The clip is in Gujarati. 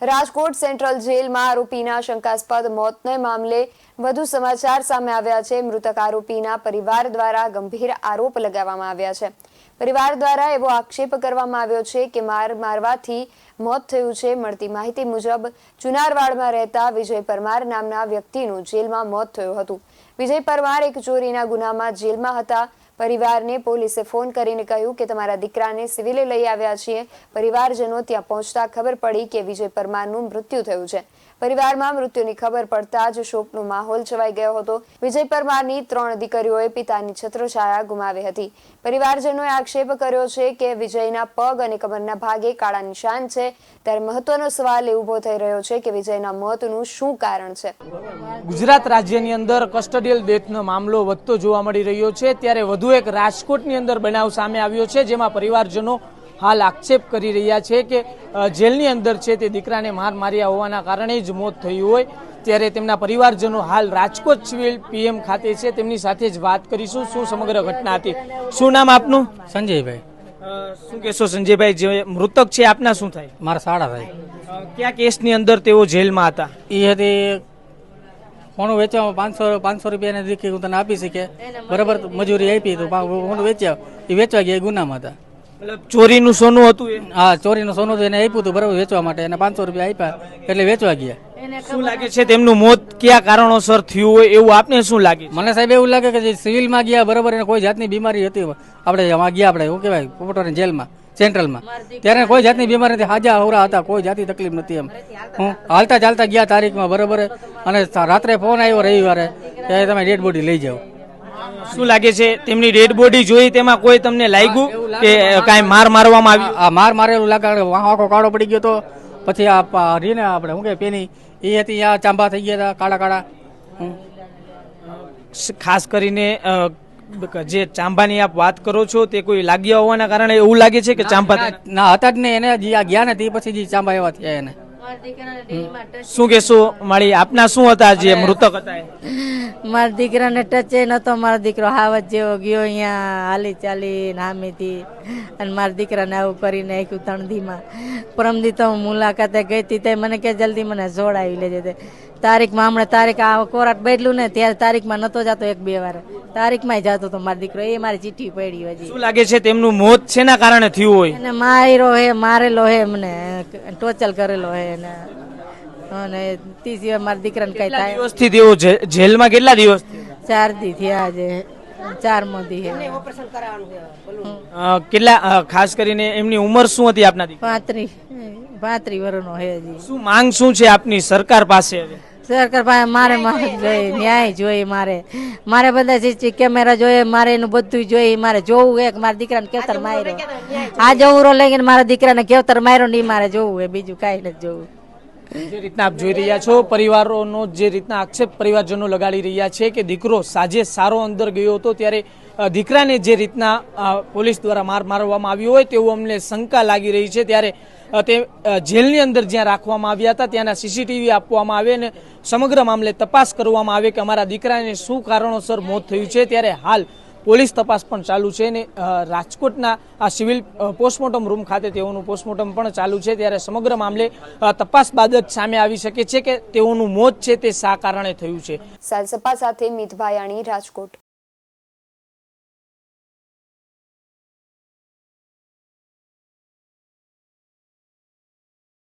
રાજકોટ સેન્ટ્રલ જેલમાં આરોપીના શંકાસ્પદ મોતને મામલે વધુ સમાચાર સામે આવ્યા છે. મૃતક આરોપીના પરિવાર દ્વારા ગંભીર આરોપ લગાવવામાં આવ્યા છે. પરિવાર દ્વારા એવો આક્ષેપ કરવામાં આવ્યો છે કે માર મારવાથી મોત થયું છે. મળતી માહિતી મુજબ ચુનારવાડમાં રહેતા વિજય પરમાર નામના વ્યક્તિનું જેલમાં મોત થયું હતું. વિજય પરમાર એક ચોરીના ગુનામાં જેલમાં હતા. પરિવારને પોલીસે ફોન કરીને કહ્યું કે તમારા દીકરાને સિવિલે લઈ આવ્યા છીએ. પરિવારજનો ત્યાં પહોંચતા ખબર પડી કે વિજય પરમારનું મૃત્યુ થયું છે. પરિવારમાં મૃત્યુની ખબર પડતા જ શોકનો માહોલ છવાઈ ગયો હતો. વિજય પરમારની ત્રણ દીકરીઓએ પિતાની છત્રછાયા ગુમાવી હતી. પરિવારજનોએ આક્ષેપ કર્યો છે કે વિજયના પગ અને કમરના ભાગે કાળા નિશાન છે. ત્યારે મહત્વનો સવાલ એ ઊભો થઈ રહ્યો છે કે વિજયના મોતનું શું કારણ છે? ગુજરાત રાજ્યની અંદર કસ્ટડિયલ ડેથનો મામલો વધતો જોવા મળી રહ્યો છે. ત્યારે વધુ એક રાજકોટની અંદર બનાવ સામે આવ્યો છે જેમાં પરિવારજનો હાલ આક્ષેપ કરી રહ્યા છે કે જેલની અંદર છે તે દીકરાને માર માર્યા હોવાના કારણે જ મોત થયું હોય. ત્યારે તેમના પરિવારજનો હાલ રાજકોટ સિવિલ પીએમ ખાતે છે તેમની સાથે જ વાત કરીશું. શું સમગ્ર ઘટના હતી? શું નામ આપનું? સંજયભાઈ. શું કહેશો સંજયભાઈ જે મૃતક છે આપના શું થાય? મારા સાડા થાય કયા કેસની અંદર તેઓ જેલમાં હતા? એ હતી ફોન વેચવામાં પાંચસો પાંચસો રૂપિયાની દીકરી હું તને આપી શકે બરાબર મજૂરી આપી તો ફોન વેચ્યા. એ વેચવા ગયા એ ગુનામાં હતા. મતલબ ચોરીનું સોનું હતું એ? હા ચોરીનું સોનું હતું એને આપ્યું હતું બરાબર વેચવા માટે. એને પાંચસો રૂપિયા આપ્યા એટલે વેચવા ગયા. શું લાગે છે તેમનું મોત કયા કારણોસર થયું હોય એવું આપને શું લાગે મને સાહેબ એવું લાગે કે જે સિવિલમાં ગયા બરાબર એને કોઈ જાતની બીમારી હતી. આપણે ગયા આપણે શું કહેવાય પોપટોની જેલમાં. સેન્ટ્રલમાં. ત્યારે કોઈ જાતની બીમારી નથી. હાજા હવરા હતા. કોઈ જાતની તકલીફ નથી એમ. હું હાલતા ચાલતા ગયા તારીખમાં બરાબર. અને રાત્રે ફોન આવ્યો રવિવારે ત્યારે તમે ડેડ બોડી લઈ જાઓ. શું લાગે છે તેમની ડેડ બોડી જોઈ તેમાં કોઈ તમને લાગ્યું કે કાંઈ માર મારવામાં આવ્યું? આ માર મારેલું લાગે. આખો કાળો પડી ગયો તો. પછી આ રીને આપણે શું કે પેની એ હતી આ ચાંબા થઈ ગયા હતા કાળા કાળા. ખાસ કરીને જે ચાંબાની આપ વાત કરો છો તે કોઈ લાગ્યા હોવાના કારણે એવું લાગે છે કે ચાંબા ના- હતા જ નહીં એને જે આ ગયા ને તે પછી જે ચાંબા એવા થયા એને. શું કેશો મારી આપના શું હતા? જે મૃતક હતા મારા દીકરાને ટચે નતો મારો દીકરો હાવત જેવો ગયો અહીંયા હાલી ચાલી હામીથી અને મારા દીકરાને આવું કરી નાખ્યું તણધીમાં પરમદી તો હું મુલાકાતે ગઈ હતી તે મને કે જલ્દી મને જોડાવી લેજે તે. તારીખમાં હમણાં તારીખ આ કોરાટ બદલું ને ત્યારે તારીખમાં નતો જતો એક બે વાર. તારીખમાં જતો તો મારો દીકરો એ મારી ચિઠ્ઠી પડી હજી. શું લાગે છે તેમનું મોત શેના કારણે થયું હોય? અને માર્યો હે મારેલો હે એમને ટોચલ કરેલો હે એને. અને તી સિવાય મારા દીકરાને કઈ થાય. દિવસથી તેઓ જેલમાં કેટલા દિવસ? ચાર દી થયા આજે. ચાર મોદી હે. અ, કેટલા ખાસ કરીને એમની ઉંમર શું હતી આપના દીકરા પાંત્રીસ પાંત્રીસ વર્ષનો હે હજી. શું માંગ શું છે આપની સરકાર પાસે હવે? સરકાર પાસે મારે મારે જોઈએ. ન્યાય જોઈએ મારે. મારે બધા સીસી કેમેરા જોઈએ મારે એનું બધું જોઈએ મારે જોવું હે કે મારા દીકરાને કેવતર માર્યો આ જવું લઈને મારા દીકરાને કેવતર માર્યો નહીં મારે જોવું એ બીજું કાંઈ નથી જોવું. રીતના આપ જોઈ રહ્યા છો, પરિવારોનો જે રીતના આક્ષેપ પરિવારજનો લગાડી રહ્યા છે કે દીકરો સાજે સારો અંદર ગયો હતો ત્યારે દીકરાને જે રીતના પોલીસ દ્વારા માર મારવામાં આવ્યો હોય તેવું અમને શંકા લાગી રહી છે. ત્યારે તે જેલની અંદર જ્યાં રાખવામાં આવ્યા હતા, ત્યાંના સીસીટીવી આપવામાં આવે અને સમગ્ર મામલે તપાસ કરવામાં આવે કે અમારા દીકરાને શું કારણોસર મોત થયું છે. ત્યારે હાલ પોલીસ તપાસ પણ ચાલુ છે અને રાજકોટના આ સિવિલ પોસ્ટમોર્ટમ રૂમ ખાતે તેઓનું પોસ્ટમોર્ટમ પણ ચાલુ છે. ત્યારે સમગ્ર મામલે તપાસ બાદ જ સામે આવી શકે છે કે તેઓનું મોત છે તે શા કારણે થયું છે? સાલસપા સાથે મિત ભાયાણી રાજકોટ.